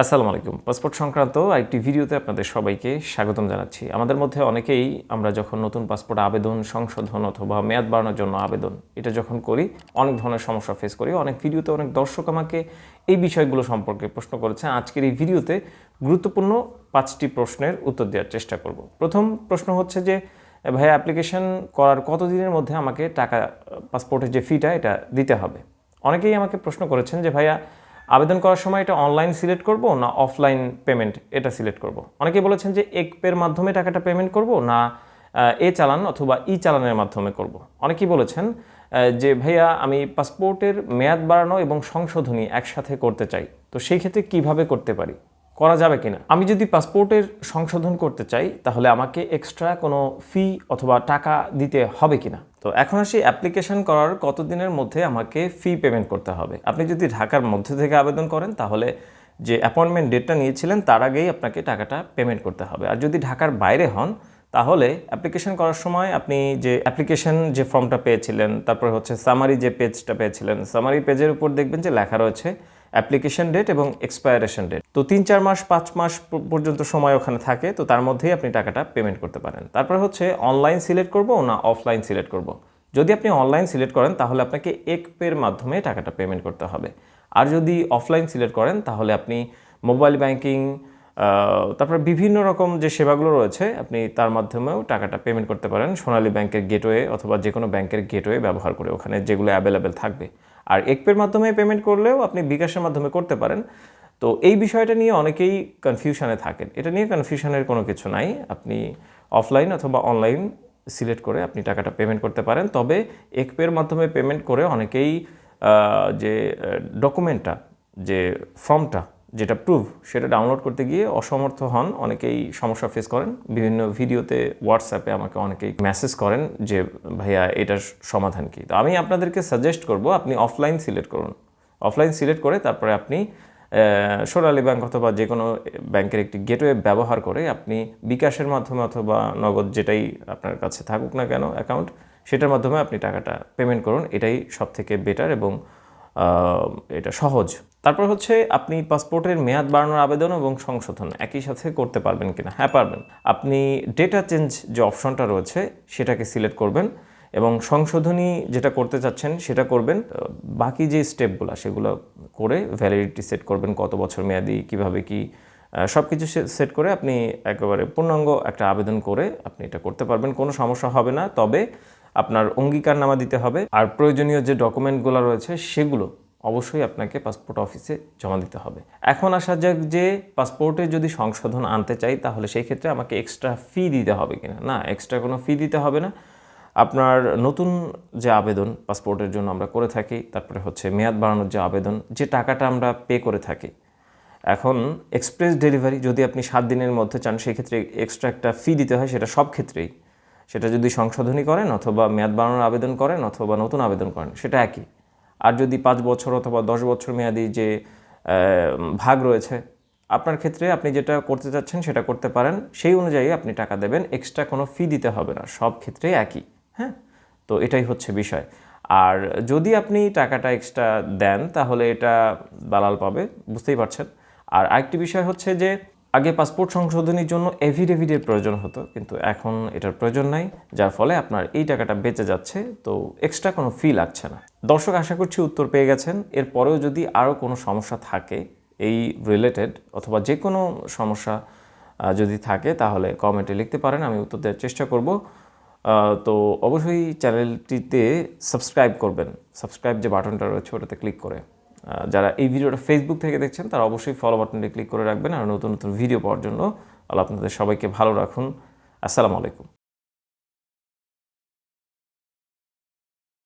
আসসালামু আলাইকুম। পাসপোর্ট সংক্রান্ত একটি ভিডিওতে আপনাদের সবাইকে স্বাগতম জানাচ্ছি। আমাদের মধ্যে অনেকেই আমরা যখন নতুন পাসপোর্ট আবেদন, সংশোধন অথবা মেয়াদ বাড়ানোর জন্য আবেদন, এটা যখন করি, অনেক ধরনের সমস্যা ফেস করি। অনেক ভিডিওতে অনেক দর্শক আমাকে এই বিষয়গুলো সম্পর্কে প্রশ্ন করেছে। আজকের এই ভিডিওতে গুরুত্বপূর্ণ পাঁচটি প্রশ্নের উত্তর দেওয়ার চেষ্টা করব। প্রথম প্রশ্ন হচ্ছে যে, ভাই অ্যাপ্লিকেশন করার কতদিনের মধ্যে আমাকে টাকা, পাসপোর্টের যে ফিটা এটা দিতে হবে? অনেকেই আমাকে প্রশ্ন করেছেন যে, ভাইয়া আবেদন করার সময় এটা অনলাইন সিলেক্ট করব না অফলাইন পেমেন্ট এটা সিলেক্ট করব? অনেকে বলেছেন যে এক পের মাধ্যমে টাকাটা পেমেন্ট করব না এ চালান অথবা ই চালানের মাধ্যমে করব? অনেকেই বলেছেন যে ভাইয়া আমি পাসপোর্টের মেয়াদ বাড়ানো এবং সংশোধনী একসাথে করতে চাই, তো সেই ক্ষেত্রে কীভাবে করতে পারি? করা যাবে কিনা? আমি যদি পাসপোর্টের সংশোধন করতে চাই, তাহলে আমাকে এক্সট্রা কোনো ফি অথবা টাকা দিতে হবে কিনা? তো এখন আসি অ্যাপ্লিকেশন করার কতদিনের মধ্যে আমাকে ফি পেমেন্ট করতে হবে। আপনি যদি ঢাকার মধ্যে থেকে আবেদন করেন, তাহলে যে অ্যাপয়েন্টমেন্ট ডেটটা নিয়েছিলেন, তার আগেই আপনাকে টাকাটা পেমেন্ট করতে হবে। আর যদি ঢাকার বাইরে হন, তাহলে অ্যাপ্লিকেশন করার সময় আপনি যে অ্যাপ্লিকেশন যে ফর্মটা পেয়েছিলেন, তারপর হচ্ছে সামারি যে পেজটা পেয়েছিলেন সামারি পেজের উপর দেখবেন যে লেখা রয়েছে অ্যাপ্লিকেশন ডেট এবং এক্সপায়ারেশন ডেট। তো তিন, চার মাস, পাঁচ মাস পর্যন্ত সময় ওখানে থাকে, তো তার মধ্যেই আপনি টাকাটা পেমেন্ট করতে পারেন। তারপরে হচ্ছে অনলাইন সিলেক্ট করব না অফলাইন সিলেক্ট করব? যদি আপনি অনলাইন সিলেক্ট করেন, তাহলে আপনাকে এক পের মাধ্যমে টাকাটা পেমেন্ট করতে হবে। আর যদি অফলাইন সিলেক্ট করেন, তাহলে আপনি মোবাইল ব্যাংকিং তারপর বিভিন্ন রকম যে সেবাগুলো রয়েছে, আপনি তার মাধ্যমেও টাকাটা পেমেন্ট করতে পারেন সোনালী ব্যাংকের গেটওয়ে অথবা যে কোনো ব্যাংকের গেটওয়ে ব্যবহার করে ওখানে যেগুলো অ্যাভেলেবেল থাকবে। আর একপের মাধ্যমে পেমেন্ট করলেও আপনি বিকাশের মাধ্যমে করতে পারেন। তো এই বিষয়টা নিয়ে অনেকেই কনফিউশনে থাকেন। এটা নিয়ে কনফিউশনের কোনো কিছু নাই। আপনি অফলাইন অথবা অনলাইন সিলেক্ট করে আপনি টাকাটা পেমেন্ট করতে পারেন। তবে একপের মাধ্যমে পেমেন্ট করে অনেকেই যে ডকুমেন্টটা যে ফর্মটা যেটা প্রুফ সেটা ডাউনলোড করতে গিয়ে অসমর্থ হন। অনেকেই সমস্যা ফেস করেন। বিভিন্ন ভিডিওতে হোয়াটসঅ্যাপে আমাকে অনেকেই মেসেজ করেন যে, ভাইয়া, এটার সমাধান কী? তো আমি আপনাদেরকে সাজেস্ট করব, আপনি অফলাইন সিলেক্ট করুন। অফলাইন সিলেক্ট করে তারপরে আপনি সোনালী ব্যাংক অথবা যে কোনো ব্যাংকের একটি গেটওয়ে ব্যবহার করে আপনি বিকাশের মাধ্যমে অথবা নগদ যেটাই আপনার কাছে থাকুক না কেন অ্যাকাউন্ট সেটার মাধ্যমে আপনি টাকাটা পেমেন্ট করুন। এটাই সব থেকে বেটার এবং এটা সহজ। তারপর হচ্ছে আপনি পাসপোর্টের মেয়াদ বাড়ানোর আবেদন এবং সংশোধন একই সাথে করতে পারবেন কিনা? হ্যাঁ পারবেন। আপনি ডেটা চেঞ্জ যে অপশনটা রয়েছে, সেটাকে সিলেক্ট করবেন এবং সংশোধনী যেটা করতে চাচ্ছেন, সেটা করবেন। বাকি যে স্টেপগুলো সেগুলো করে ভ্যালিডিটি সেট করবেন, কত বছর মেয়াদি, কীভাবে কি সব কিছু সেট করে আপনি একেবারে পূর্ণাঙ্গ একটা আবেদন করে আপনি এটা করতে পারবেন। কোনো সমস্যা হবে না। তবে আপনার অঙ্গীকারনামা দিতে হবে। আর প্রয়োজনীয় যে ডকুমেন্টগুলো রয়েছে, সেগুলো অবশ্যই আপনাকে পাসপোর্ট অফিসে জমা দিতে হবে। এখন আসা যাক যে পাসপোর্টে যদি সংশোধন আনতে চাই, তাহলে সেই ক্ষেত্রে আমাকে এক্সট্রা ফি দিতে হবে কিনা। না এক্সট্রা কোনো ফি দিতে হবে না। আপনার নতুন যে আবেদন পাসপোর্টের জন্য আমরা করে থাকি, তারপরে হচ্ছে মেয়াদ বাড়ানোর যে আবেদন, যে টাকাটা আমরা পে করে থাকি। এখন এক্সপ্রেস ডেলিভারি যদি আপনি সাত দিনের মধ্যে চান সেক্ষেত্রে এক্সট্রা একটা ফি দিতে হয়, সেটা সব ক্ষেত্রেই। সেটা যদি সংশোধনী করেন অথবা মেয়াদ বাড়ানোর আবেদন করেন অথবা নতুন আবেদন করেন, সেটা একই। আর যদি পাঁচ বছর অথবা দশ বছর মেয়াদি যে ভাগ রয়েছে, আপনার ক্ষেত্রে আপনি যেটা করতে চাচ্ছেন সেটা করতে পারেন। সেই অনুযায়ী আপনি টাকা দেবেন এক্সট্রা কোনো ফি দিতে হবে না, সব ক্ষেত্রে একই হ্যাঁ? তো এটাই হচ্ছে বিষয়। আর যদি আপনি টাকাটা এক্সট্রা দেন, তাহলে এটা দালাল পাবে, বুঝতেই পারছেন। আর আরেকটি বিষয় হচ্ছে যে আগে পাসপোর্ট সংশোধনীর জন্য এভিডেভিডের প্রয়োজন হতো, কিন্তু এখন এটার প্রয়োজন নাই, যার ফলে আপনার এই টাকাটা বেঁচে যাচ্ছে, তো এক্সট্রা কোনো ফি লাগছে না। দর্শক, আশা করছি উত্তর পেয়ে গেছেন। এরপরেও যদি আরও কোনো সমস্যা থাকে, এই রিলেটেড অথবা যে কোনো সমস্যা যদি থাকে, তাহলে কমেন্টে লিখতে পারেন, আমি উত্তর দেওয়ার চেষ্টা করব। তো অবশ্যই চ্যানেলটিতে সাবস্ক্রাইব করবেন। সাবস্ক্রাইব যে বাটনটা রয়েছে, ওটাতে ক্লিক করে। যারা এই ভিডিওটা ফেসবুক থেকে দেখছেন, তারা অবশ্যই ফলো বাটনটি ক্লিক করে রাখবেন আর নতুন নতুন ভিডিও পাওয়ার জন্য আল্লাহ আপনাদের সবাইকে ভালো রাখুন। আসসালামু আলাইকুম।